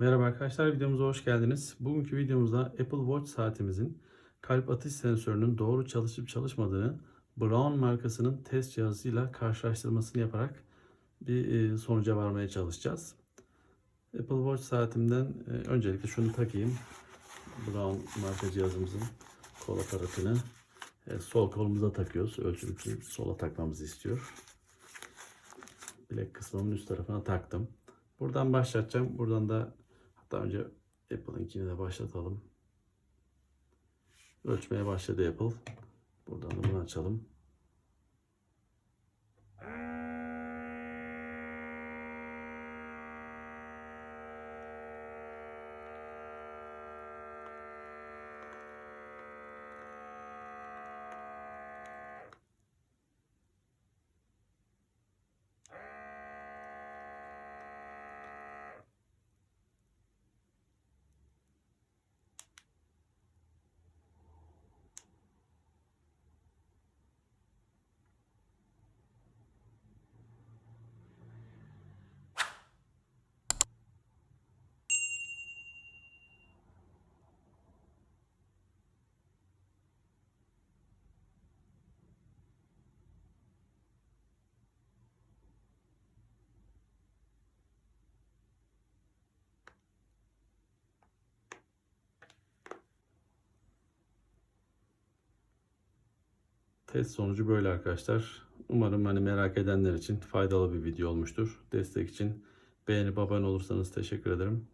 Merhaba arkadaşlar videomuza hoş geldiniz. Bugünkü videomuzda Apple Watch saatimizin kalp atış sensörünün doğru çalışıp çalışmadığını Brown markasının test cihazıyla karşılaştırmasını yaparak bir e, sonuca varmaya çalışacağız. Apple Watch saatimden e, öncelikle şunu takayım. Brown marka cihazımızın kol aparatını e, sol kolumuza takıyoruz. Ölçüm için sola takmamızı istiyor. Bilek kısmının üst tarafına taktım. Buradan başlatacağım. Buradan da hatta önce Apple'ınkini de başlatalım. Ölçmeye başladı Apple. Buradan da bunu açalım. Test sonucu böyle arkadaşlar. Umarım hani merak edenler için faydalı bir video olmuştur. Destek için beğenip abone olursanız teşekkür ederim.